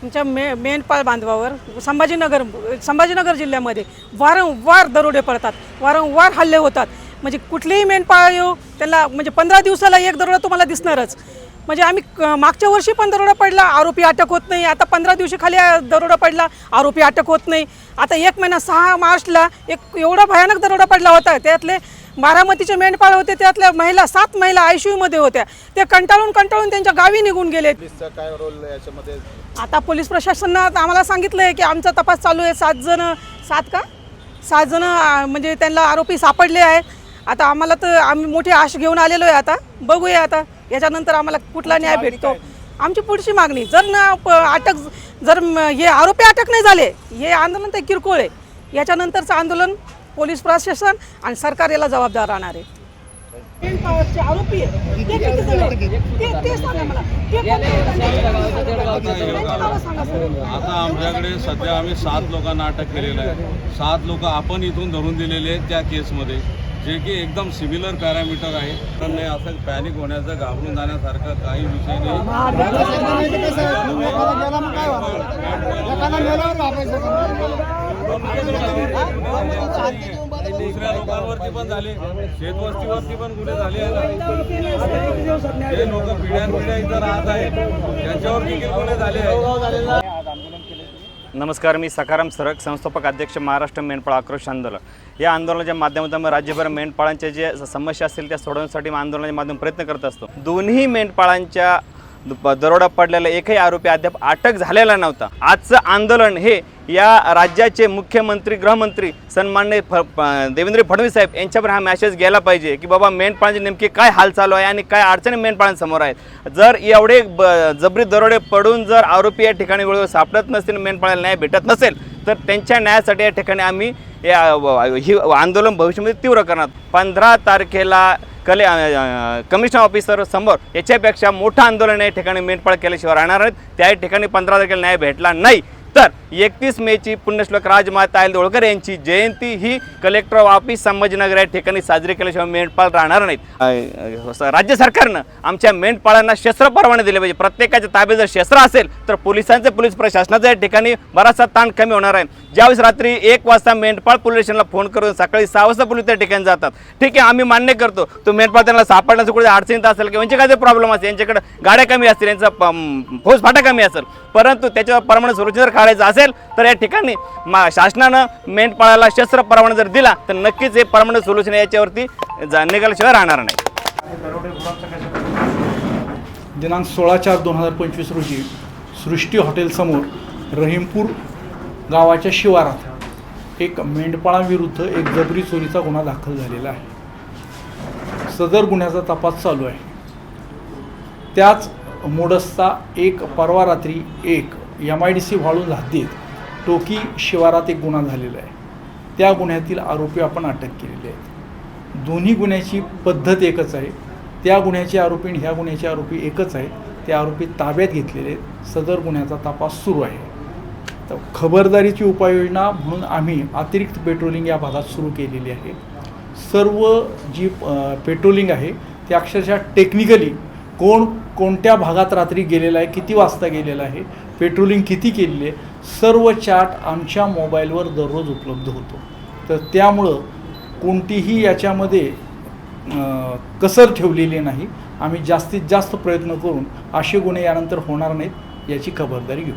तुमच्या मे मेंढपाळ बांधवावर संभाजीनगर संभाजीनगर जिल्ह्यामध्ये वारंवार दरोडे पडतात वारंवार हल्ले होतात. म्हणजे कुठलेही मेंढपाळ येऊ त्याला म्हणजे पंधरा दिवसाला एक दरोडा तुम्हाला दिसणारच. म्हणजे आम्ही मागच्या वर्षी पण दरोडा पडला आरोपी अटक होत नाही. आता पंधरा दिवशी खाली दरोडा पडला आरोपी अटक होत नाही. आता एक महिना सहा मार्चला एक एवढा भयानक दरोडा पडला होता. त्यातले बारामतीचे मेंढपाळ होते त्यातल्या महिला सात महिला आयमध्ये होत्या. ते कंटाळून कंटाळून त्यांच्या गावी निघून गेले पोलिसचा काय रोल याच्यामध्ये? आता पोलीस प्रशासनानं आता आम्हाला सांगितलं आहे की आमचा तपास चालू आहे. सात जण सात का? सात जण म्हणजे त्यांना आरोपी सापडले आहेत. आता आम्हाला तर आम्ही मोठी आश घेऊन आलेलो आहे आता. बघूया आता. याच्यानंतर आम्हाला कुठला न्याय भेटतो? आमची पुढची मागणी. जर ना अटक जर हे आरोपी अटक नाही झाले हे आंदोलन तर किरकोळ आहे. याच्यानंतरचं आंदोलन पोलीस प्रशासन आणि सरकार याला जबाबदार राहणार आहे. आरोपी ते? ते- ते. ते. आता आमच्याकडे सध्या आम्ही सात लोकांना अटक केलेलं आहे. सात लोक आपण इथून धरून दिलेले आहेत त्या केसमध्ये. जे की एकदम सिमिलर पॅरामीटर आहे. पण नाही असं पॅनिक होण्याचं घाबरून जाण्यासारखं काही विषय नाही. दुसऱ्या लोकांवरती पण झाले शेतवस्तीवरती पण गुन्हे झाले जे लोक पिढ्यान पिढ्या इथं राहत आहेत. त्यांच्यावर देखील गुन्हे झाले आहेत. नमस्कार मी सकाराम सरक संस्थापक अध्यक्ष महाराष्ट्र मेंढपाळ आक्रोश आंदोलन. या आंदोलनाच्या माध्यमातून राज्यभर मेंढपाळांच्या जे समस्या असतील त्या सोडवण्यासाठी मी आंदोलनाच्या माध्यमातून प्रयत्न करत असतो. दोन्ही मेंढपाळांच्या दरोडा पडलेला एकही आरोपी अद्याप अटक झालेला नव्हता. आजचं आंदोलन हे या राज्याचे मुख्यमंत्री गृहमंत्री सन्मान्य फ देवेंद्र फडणवीस साहेब यांच्यावर हा मॅसेज गेला पाहिजे की बाबा मेंढपाळांचे नेमके काय हाल चालू आहे आणि काय अडचणी मेंढपाळांसमोर आहेत. जर एवढे ब जबरी दरोडे पडून जर आरोपी या ठिकाणी वेळेवर सापडत नसतील मेंढपाळाला न्याय भेटत नसेल तर त्यांच्या न्यायासाठी या ठिकाणी आम्ही या ही आंदोलन भविष्यामध्ये तीव्र करणार पंधरा तारखेला कले कमिशनर ऑफिसर समोर याच्यापेक्षा मोठं आंदोलन या ठिकाणी मेंढपाळ केल्याशिवाय राहणार नाहीत. त्या ठिकाणी पंधरा तारखेला न्याय भेटला नाही. तर एकतीस मेची पुण्यश्लोक राजमाता होळकर यांची जयंती ही कलेक्टर ऑफिस संभाजीनगर या ठिकाणी साजरी केल्याशिवाय मेंढपाळ राहणार नाहीत. राज्य सरकारनं आमच्या मेंढपाळांना शस्त्र परवाने दिले पाहिजे. प्रत्येकाच्या ताब्यात जर शस्त्र असेल तर पोलिसांचं पोलीस प्रशासनाचं या ठिकाणी बराचसा ताण कमी होणार आहे. ज्यावेळेस रात्री एक वाजता मेंढपाळ पोलीस स्टेशनला फोन करून सकाळी सहा वाजता पोलीस त्या ठिकाणी जातात. ठीक आहे आम्ही मान्य करतो. तो मेंढपाळ त्यांना सापडण्याचं कुठे अडचणीत असेल किंवा यांचे काय प्रॉब्लेम असेल यांच्याकडे गाड्या कमी असतील यांचा फौज फाटा कमी असेल. परंतु त्याच्यावर परमाने सोल्युशन जर काढायचं असेल तर या ठिकाणी मा शासनानं मेंढपाळाला शस्त्र परवाना जर दिला तर नक्कीच हे परमानंट सोल्युशन याच्यावरती जा निघाल्याशिवाय राहणार नाही. दिनांक सोळा चार दोन हजार पंचवीस रोजी सृष्टी हॉटेलसमोर रहीमपूर गावाच्या शिवारात एक मेंढपाळाविरुद्ध एक जबरी चोरीचा गुन्हा दाखल झालेला आहे. सदर गुन्ह्याचा तपास चालू आहे. त्याच मोडसचा एक परवा रात्री एक एम आय डी सी वाळून हद्दीत टोकी शिवारात एक गुन्हा झालेला आहे. त्या गुन्ह्यातील आरोपी आपण अटक केलेले आहेत. दोन्ही गुन्ह्याची पद्धत एकच आहे. त्या गुन्ह्याचे आरोपी आणि ह्या गुन्ह्याचे आरोपी एकच आहेत. ते आरोपी ताब्यात घेतलेले आहेत. सदर गुन्ह्याचा तपास सुरू आहे. तर खबरदारीची उपाययोजना म्हणून आम्ही अतिरिक्त पेट्रोलिंग या भागात सुरू केलेली आहे. सर्व जी पेट्रोलिंग आहे ते अक्षरशः टेक्निकली कोण कोणत्या भागात रात्री गेलेला आहे किती वाजता गेलेला आहे पेट्रोलिंग किती केलेली आहे सर्व चार्ट आमच्या मोबाईलवर दररोज उपलब्ध होतो. तर त्यामुळं कोणतीही याच्यामध्ये कसर ठेवलेली नाही. आम्ही जास्तीत जास्त प्रयत्न करून असे गुन्हे यानंतर होणार नाहीत याची खबरदारी घेऊ.